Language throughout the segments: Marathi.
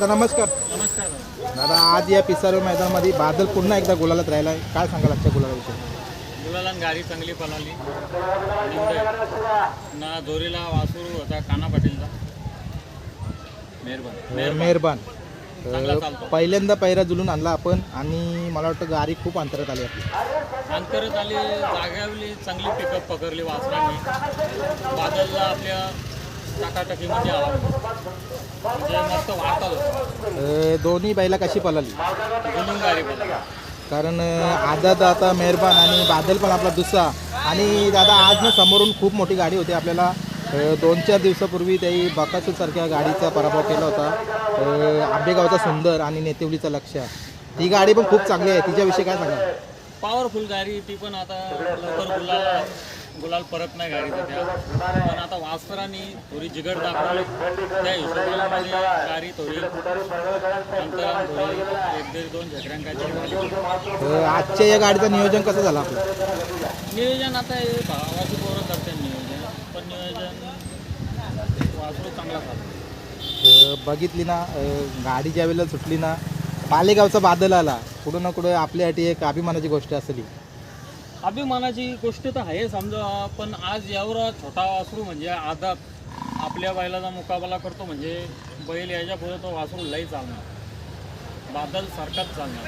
दादा नमस्कार. नमस्कार. दादा. आज या पिसारो मैदानामध्ये बादल पुन्हा एकदा गुलालात राहिला आहे काय सांगाल आजच्या गुलालाविषयी? मुलाला गाडी चांगली पळाली. ना दोरीला वासूर होता काना पाटीलचा. मेहरबान. मेहरबान. चांगला अ, चालतो. पहिल्यांदा पैरा जुलून आणला आपण आणि मला वाटतं गाडी खूप अंतरात आली आपली. अंतरत आली जागावली चांगली पिकअप पकडली वासरांनी. बादलला आपल्या म्हणजे अ, दोन्ही बैला कशी पळाली? कारण अ, आझाद आता मेहरबान आणि बादल पण आपला दुसरा. आणि दादा आज ना समोरून खूप मोठी गाडी होती आपल्याला. दोन चार दिवसापूर्वी त्याही बकासूर सारख्या गाडीचा पराभव केला होता. आंबेगावचा सुंदर आणि नेतेवलीचा लक्ष. ती गाडी पण खूप चांगली आहे. तिच्याविषयी काय सांगा पॉवरफुल गाडी ती पण आता लवकर गुलाल परत नाही गाडीचं त्या पण आता वासरांनी थोडी जिगड दाखवली. त्या हिशोबामध्ये गाडी थोडी अंतरात थोडी एक दीड दोन अ, आजच्या या गाडीचं नियोजन कसं झालं आपलं? नियोजन आता हे भावाची पोरं करते नियोजन पण नियोजन वासरू चांगला झाला. बघितली ना गाडी ज्या वेळेला सुटली ना पालेगावचा बादल आला. कुठं ना कुठं आपल्यासाठी एक अभिमानाची गोष्ट असली. अभिमानाची गोष्ट तर आहे समजा पण आज एवढा छोटा वासरू म्हणजे आदात आपल्या बैलाचा मुकाबला करतो म्हणजे बैल याच्यापुढे तो वासरू लई चालणार. बादल सारखाच चालणार.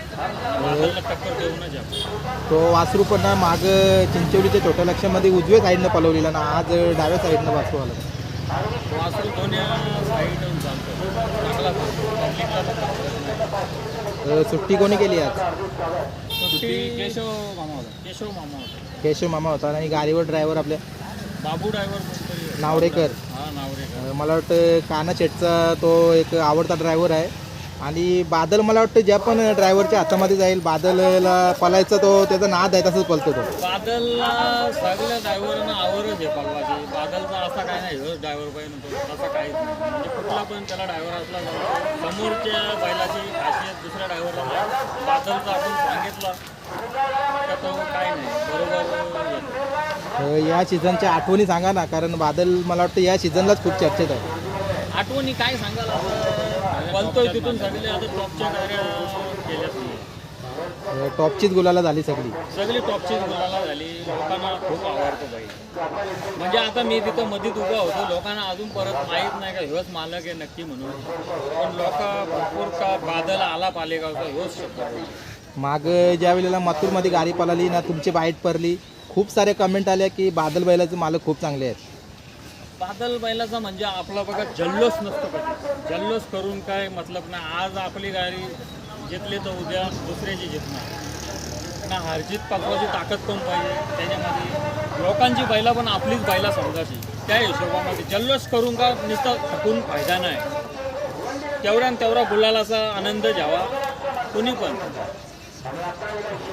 बादलला टक्कर देऊनच आपण तो वासरू पण ना माग चिंचवलीच्या छोट्या लक्षामध्ये उजव्या साईडनं पलवलेला ना आज डाव्या साईडनं वासरू आला. वासरू दोन्ही साईडून चालतो. सुट्टी कोणी केली आज? केशव मामा होता. केशव मामा होता. केशव मामा होता आणि गाडीवर ड्रायव्हर आपल्या बाबू ड्रायव्हर कोणतरी नावडेकर. हा नावरेकर अ, मला वाटतं काना शेटचा तो एक आवडता ड्रायव्हर आहे. आणि बादल मला वाटतं ज्या पण ड्रायव्हरच्या हातामध्ये जाईल बादलला पलायचा तो त्याचा नाद आहे तसंच पलतो तो. बादलला सगळ्या ड्रायव्हरांना आवडच आहे पळवाची बादलचा असा काय नाही ह्योच ड्रायव्हर पाहिजे तो तसा काहीच नाही. म्हणजे कुठला पण त्याला ड्रायव्हर असला तर समोरच्या बैलाची दुसऱ्या ड्रायव्हरला बादलचा आपण सांगितलं. तर तो काय नाही बरोबर येतो. अ, या सीझनच्या आठवणी सांगा ना कारण बादल मला वाटतं या सीझनलाच खूप चर्चेत आहे. आठवणी काय बोलतोय तिथून सगळे आता टॉपच्या गाड्या केल्याच नाही अ, टॉपचीच गुलाला झाली सगळी. सगळी टॉपचीच गुलाला झाली. लोकांना खूप आवडतो बाई. म्हणजे आता मी तिथं मधीत उभा होतो. लोकांना अजून परत माहीत नाही का ह्योच मालक आहे नक्की म्हणून. पण लोक बादल आला पालेगावचा शब्द माग ज्या वेळेला मथुरमध्ये गाडी पळाली ना तुमची बाईट पडली खूप साऱ्या कमेंट आल्या की बादल बैलाचे मालक खूप चांगले आहेत. बादल बैलाचा म्हणजे आपला बघा जल्लोष नसतो कधी. जल्लोष करून काय मतलब ना आज आपली गाडी जितली तर उद्या दुसऱ्याची जितणार. ना हारजीत पाकवाची ताकद पण पाहिजे. त्याच्यामध्ये लोकांची बैला पण आपलीच बैला समजायची. त्या हिशोबामध्ये जल्लोष करून का नुसतं थकून फायदा नाही. तेवढ्या तेवढा गुलालाचा आनंद घ्यावा. कुणी पण.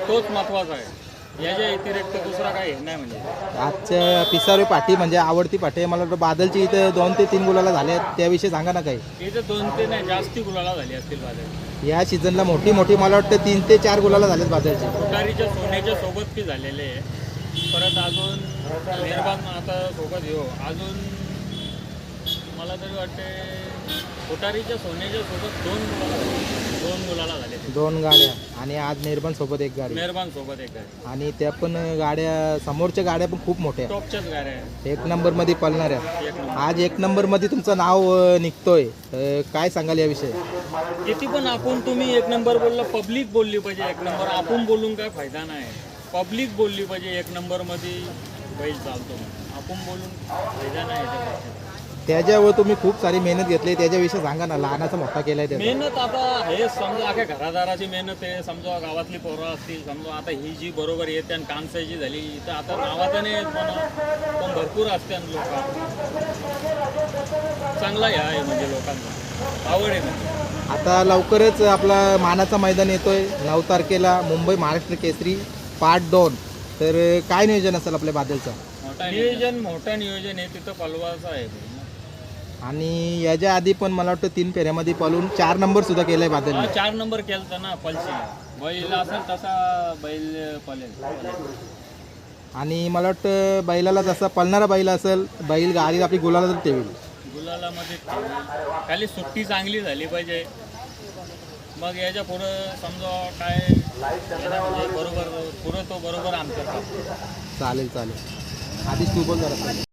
तोच महत्त्वाचा आहे. याच्या व्यतिरिक्त दुसरा काही हे नाही म्हणजे. आजच्या पिसारे पाठी म्हणजे आवडती पाठी आहे. मला वाटतं बादलची इथं दोन ते तीन गुलाला झाले आहेत. त्याविषयी सांगा ना काही. इथं दोन ते नाही जास्ती गुलाला झाली असतील बादल. या सीझनला मोठी मोठी मला वाटतं तीन ते चार गुलाला झालेत बादलची. तुतारीच्या सोन्याच्या सोबत बी झालेले आहे. परत अजून आता सोबत येऊ अजून मला तरी वाटते तुतारीच्या सोन्याच्या सोबत दोन मुलाला दोन मुलाला झाले. दोन गाड्या आणि आज निर्बन सोबत एक गाडी. मेहरबान सोबत एक आहे आणि त्या पण गाड्या समोरच्या गाड्या पण खूप मोठ्या. टॉपच्याच गाड्या आहे एक नंबरमध्ये पळणाऱ्या. एक नंबर. आज एक नंबरमध्ये तुमचं नाव अं, निघतोय. अं, काय सांगाल याविषयी? किती पण आपण तुम्ही एक नंबर बोलला पब्लिक बोलली पाहिजे एक नंबर. आपण बोलून काय फायदा नाही. पब्लिक बोलली पाहिजे एक नंबरमध्ये. बैल चालतो. आपण बोलून फायदा नाही. त्याच्यावर तुम्ही खूप सारी मेहनत घेतली. त्याच्याविषयी सांगा ना लहानाचा मोठा केलाय त्याचा. मेहनत आता हे समजा अख्या घरादाराची मेहनत आहे. समजा गावातली पोरं असतील समजा आता ही जी बरोबर येते आणि कानसाईची झाली तर आता नावाचं नाही म्हणा. पण भरपूर असते आणि लोक. चांगला हे आहे म्हणजे लोकांचा. आवड आहे म्हणजे. आता लवकरच आपला मानाचा मैदान येतोय. नऊ तारखेला मुंबई महाराष्ट्र केसरी पार्ट दोन. तर काय नियोजन असेल आपल्या बादलचं? मोठा नियोजन. मोठं नियोजन आहे. तिथं पलवाचं आहे. आणि याच्या आधी पण मला वाटतं तीन फेऱ्यामध्ये पळून चार नंबर सुद्धा केलाय हा बादलने चार नंबर केलता ना पलशी बैल असेल तसा बैल पलेल आणि मला वाटतं बैलाला जसा पळणारा बैल असेल बैल गाडी आपली गुलाला तर ठेवेल. गुलालामध्ये खाली सुट्टी चांगली झाली पाहिजे. मग याच्या पुढं समजा काय म्हणजे बरोबर पुढं तो बरोबर आमच्या चालेल चालेल. आधीच तू बोल जरा.